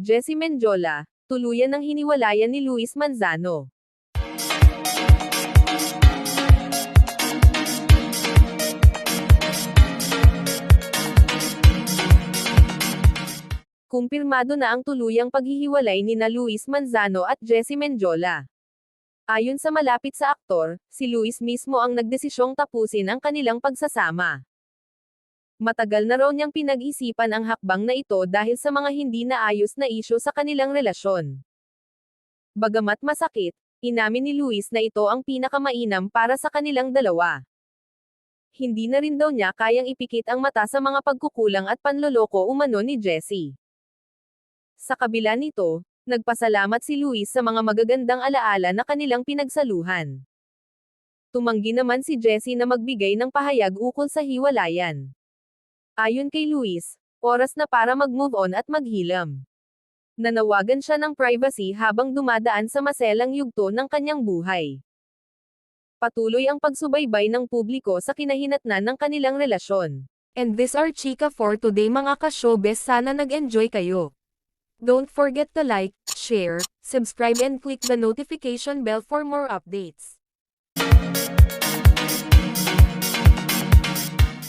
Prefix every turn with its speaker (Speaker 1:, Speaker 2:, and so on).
Speaker 1: Jessie Mendiola, tuluyan ng hiniwalayan ni Luis Manzano. Kumpirmado na ang tuluyang paghihiwalay ni na Luis Manzano at Jessie Mendiola. Ayon sa malapit sa aktor, si Luis mismo ang nagdesisyong tapusin ang kanilang pagsasama. Matagal na raw niyang pinag-isipan ang hakbang na ito dahil sa mga hindi naayos na isyo sa kanilang relasyon. Bagamat masakit, inamin ni Luis na ito ang pinakamainam para sa kanilang dalawa. Hindi na rin daw niya kayang ipikit ang mata sa mga pagkukulang at panloloko umano ni Jessie. Sa kabila nito, nagpasalamat si Luis sa mga magagandang alaala na kanilang pinagsaluhan. Tumanggi naman si Jessie na magbigay ng pahayag ukol sa hiwalayan. Ayon kay Luis, oras na para mag-move on at maghilam. Nanawagan siya ng privacy habang dumadaan sa maselang yugto ng kanyang buhay. Patuloy ang pagsubaybay ng publiko sa kinahinatnan ng kanilang relasyon.
Speaker 2: And this are Chika for today mga ka-showbiz sana nag-enjoy kayo. Don't forget to like, share, subscribe and click the notification bell for more updates.